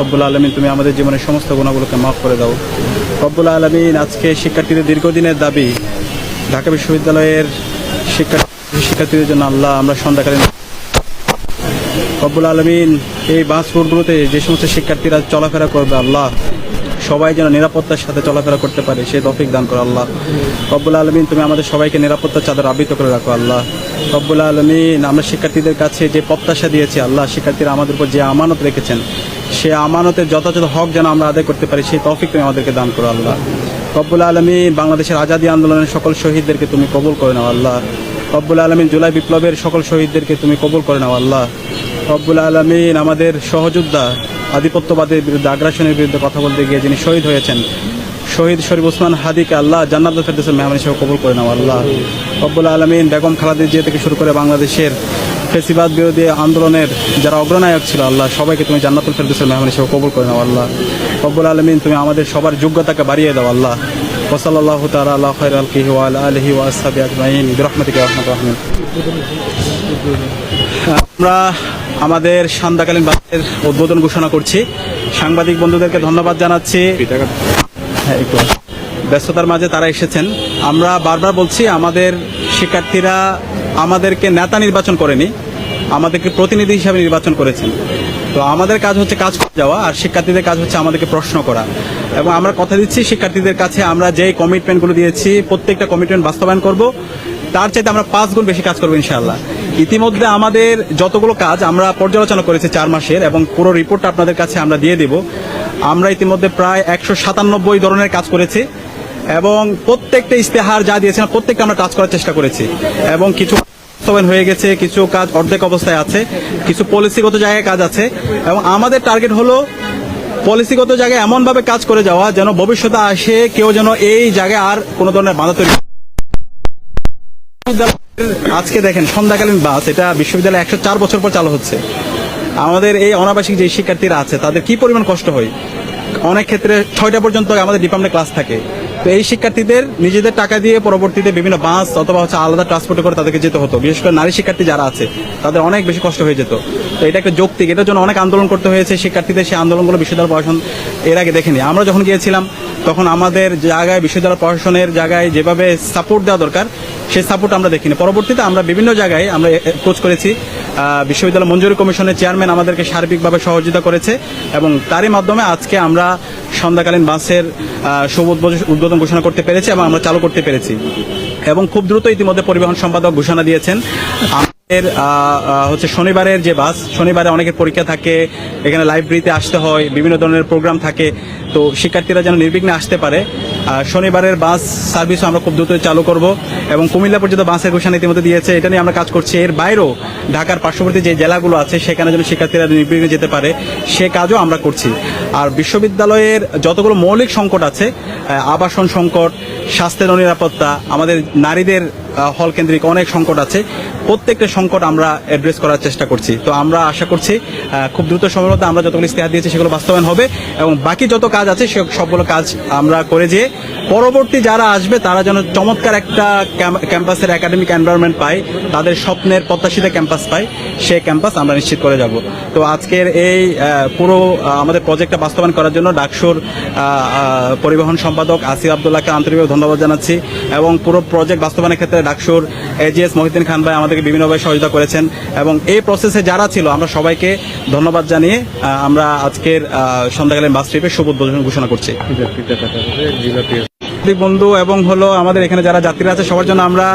রব্বুল আলমিন, তুমি আমাদের জীবনের সমস্ত গুণাগুলোকে মাফ করে দাও। রব্বুল আলমিন, আজকে শিক্ষার্থীদের দীর্ঘদিনের দাবি, ঢাকা বিশ্ববিদ্যালয়ের শিক্ষার্থী শিক্ষার্থীদের জন্য আল্লাহ, আমরা সন্ধ্যাকালীন রব্বুল আলমিন, এই বাস রুটগুলোতে যে সমস্ত শিক্ষার্থীরা চলাফেরা করবে, আল্লাহ সবাই যেন নিরাপত্তার সাথে চলাফেরা করতে পারে, সেই তফিক দান করো আল্লাহ। রব্বুল আলমিন, তুমি আমাদের সবাইকে নিরাপত্তার চাদর আবৃত করে রাখো আল্লাহ। রব্বুল আলমিন, আমরা শিক্ষার্থীদের কাছে যে প্রত্যাশা দিয়েছি আল্লাহ, শিক্ষার্থীরা আমাদের উপর যে আমানত রেখেছেন, সে আমানতের যথাযথ হক যেন আমরা আদায় করতে পারি, সেই তৌফিক তুমি আমাদেরকে দান করো আল্লাহ। রব্বুল আলমিন, বাংলাদেশের আজাদী আন্দোলনের সকল শহীদদেরকে তুমি কবুল করে নাও আল্লাহ। রব্বুল আলমিন, জুলাই বিপ্লবের সকল শহীদদেরকে তুমি কবুল করে নাও আল্লাহ। রব্বুল আলমিন, আমাদের সহযোদ্ধা আধিপত্যবাদের বিরুদ্ধে, আগ্রাসনের বিরুদ্ধে কথা বলতে গিয়ে যিনি শহীদ হয়েছেন, শহীদ শরীফ ওসমান হাদিকে আল্লাহ জান্নাত ফেরদৌসের মেহমান হিসেবে কবুল করে নাও, আল্লাহ। রব্বুল আলমিন বেগম খালাদি জিয়া থেকে শুরু করে বাংলাদেশের ফেসিবাদ বিরোধী আন্দোলনের যারা অগ্রনায়ক ছিল, আল্লাহ সবাইকে তুমি জান্নাতুল ফেরদৌসের মেহমান হিসেবে কবুল করে নাও, আল্লাহ। রব্বুল আলমিন তুমি আমাদের সবার যোগ্যতাকে বাড়িয়ে দাও, আল্লাহ। ওসলাল্লাহ তালা আল্লাহ খৈর আলকিহি ওয়াল আলহি ওয়াসাবি আজমাইন। বিরহমতিকে রহমত রহমান। আমরা আমাদের সান্দাকালীন বাসের উদ্বোধন ঘোষণা করছি। সাংবাদিক বন্ধুদেরকে ধন্যবাদ জানাচ্ছি। হ্যাঁ ব্যস্ততার মাঝে তারা এসেছেন। আমরা বারবার বলছি, আমাদের শিক্ষার্থীরা আমাদেরকে নেতা নির্বাচন করেনি, আমাদেরকে প্রতিনিধি হিসাবে নির্বাচন করেছেন। তো আমাদের কাজ হচ্ছে কাজ করে যাওয়া, আর শিক্ষার্থীদের কাজ হচ্ছে আমাদেরকে প্রশ্ন করা। এবং আমরা কথা দিচ্ছি শিক্ষার্থীদের কাছে, আমরা যেই কমিটমেন্টগুলো দিয়েছি, প্রত্যেকটা কমিটমেন্ট বাস্তবায়ন করব। তার চাইতে আমরা পাঁচ গুণ বেশি কাজ করব, ইনশাআল্লাহ। ইতিমধ্যে আমাদের যতগুলো কাজ আমরা পর্যালোচনা করেছি চার মাসের এবং পুরো রিপোর্ট আপনাদের কাছে আমরা দিয়ে দেব। আমরা ইতিমধ্যে প্রায় একশো সাতানব্বই ধরনের কাজ করেছি এবং প্রত্যেকটা ইস্তেহার যা দিয়েছিলাম প্রত্যেকটা আমরা টাচ করার চেষ্টা করেছি এবং কিছু হয়ে গেছে, কিছু কাজ অর্ধেক অবস্থায় আছে, কিছু পলিসিগত জায়গায় কাজ আছে এবং আমাদের টার্গেট হলো পলিসিগত জায়গায় এমনভাবে কাজ করে যাওয়া যেন ভবিষ্যতে আসে কেউ যেন এই জায়গায় আর কোনো ধরনের বাধা তৈরি আজকে দেখেন, সন্ধ্যাকালীন বাস, এটা বিশ্ববিদ্যালয়ে একশো চার বছর পর চালু হচ্ছে। আমাদের এই অনাবাসিক যে শিক্ষার্থীরা আছে, তাদের কি পরিমাণ কষ্ট হয়? অনেক ক্ষেত্রে ছয়টা পর্যন্ত আমাদের ডিপার্টমেন্টে ক্লাস থাকে। তো এই শিক্ষার্থীদের নিজেদের টাকা দিয়ে পরবর্তীতে বিভিন্ন বাস অথবা হচ্ছে আলাদা ট্রান্সপোর্টে করে তাদেরকে যেতে হতো। বিশেষ করে নারী শিক্ষার্থী যারা আছে, তাদের অনেক বেশি কষ্ট হয়ে যেত। তো এটা একটা যৌক্তিক, এটার জন্য অনেক আন্দোলন করতে হয়েছে শিক্ষার্থীদের। সেই আন্দোলনগুলো বিশ্ববিদ্যালয় প্রশাসন এর আগে দেখেনি। আমরা যখন গিয়েছিলাম, তখন আমাদের জায়গায় বিশ্ববিদ্যালয় প্রশাসনের জায়গায় যেভাবে সাপোর্ট দেওয়া দরকার সেই সাপোর্ট আমরা দেখিনি। পরবর্তীতে আমরা বিভিন্ন জায়গায় আমরা কোচ করেছি। বিশ্ববিদ্যালয় মঞ্জুরি কমিশনের চেয়ারম্যান আমাদেরকে সার্বিকভাবে সহযোগিতা করেছে এবং তারই মাধ্যমে আজকে আমরা সন্ধ্যাকালীন বাসের শুভ উদ্বোধন ঘোষণা করতে পেরেছি এবং আমরা চালু করতে পেরেছি। এবং খুব দ্রুত ইতিমধ্যে পরিবহন সম্পাদক ঘোষণা দিয়েছেন। আহ, হচ্ছে শনিবারের যে বাস শনিবারে অনেকের পরীক্ষা থাকে এখানে লাইব্রেরিতে আসতে হয় বিভিন্ন ধরনের প্রোগ্রাম থাকে তো শিক্ষার্থীরা যেন নির্বিঘ্নে আসতে পারে। শনিবারের বাস সার্ভিসও আমরা খুব দ্রুত চালু করব এবং কুমিল্লা পর্যন্ত বাসের ঘোষণা ইতিমধ্যে দিয়েছে। এটা নিয়ে আমরা কাজ করছি। এর বাইরেও ঢাকার পার্শ্ববর্তী যে জেলাগুলো আছে সেখানে যেন শিক্ষার্থীরা নির্বিঘ্নে যেতে পারে সে কাজও আমরা করছি। আর বিশ্ববিদ্যালয়ের যতগুলো মৌলিক সংকট আছে আবাসন সংকট স্বাস্থ্যের অনিরাপত্তা আমাদের নারীদের হল কেন্দ্রিক অনেক সংকট আছে। প্রত্যেকটা সংকট আমরা অ্যাড্রেস করার চেষ্টা করছি। তো আমরা আশা করছি খুব দ্রুত সময়ের মধ্যে আমরা যতগুলো ইস্তেহার দিয়েছি সেগুলো বাস্তবায়ন হবে এবং বাকি যত কাজ আছে সে সবগুলো কাজ আমরা করে যে পরবর্তী যারা আসবে তারা যেন চমৎকার একটা ক্যাম্পাসের একাডেমিক এনভায়রনমেন্ট পায়, তাদের স্বপ্নের প্রত্যাশিত ক্যাম্পাস পায় সেই ক্যাম্পাস আমরা নিশ্চিত করে যাব। তো আজকের এই পুরো আমাদের প্রজেক্টটা বাস্তবায়ন করার জন্য ডাকসুর পরিবহন সম্পাদক আসিফ আবদুল্লাহকে আন্তরিকভাবে ধন্যবাদ জানাচ্ছি এবং পুরো প্রজেক্ট বাস্তবায়নের ক্ষেত্রে ডাকসুর এজিএস মহিউদ্দিন খান ভাই আমাদেরকে বিভিন্নভাবে সহযোগিতা করেছেন এবং এই প্রসেসে যারা ছিল আমরা সবাইকে ধন্যবাদ জানিয়ে আমরা আজকের সন্ধ্যাকালীন বাস ট্রিপে শুভ উদ্বোধন ঘোষণা করছি। বন্ধু এবং হলো আমাদের এখানে যারা যাত্রীরা আছে সবার জন্য আমরা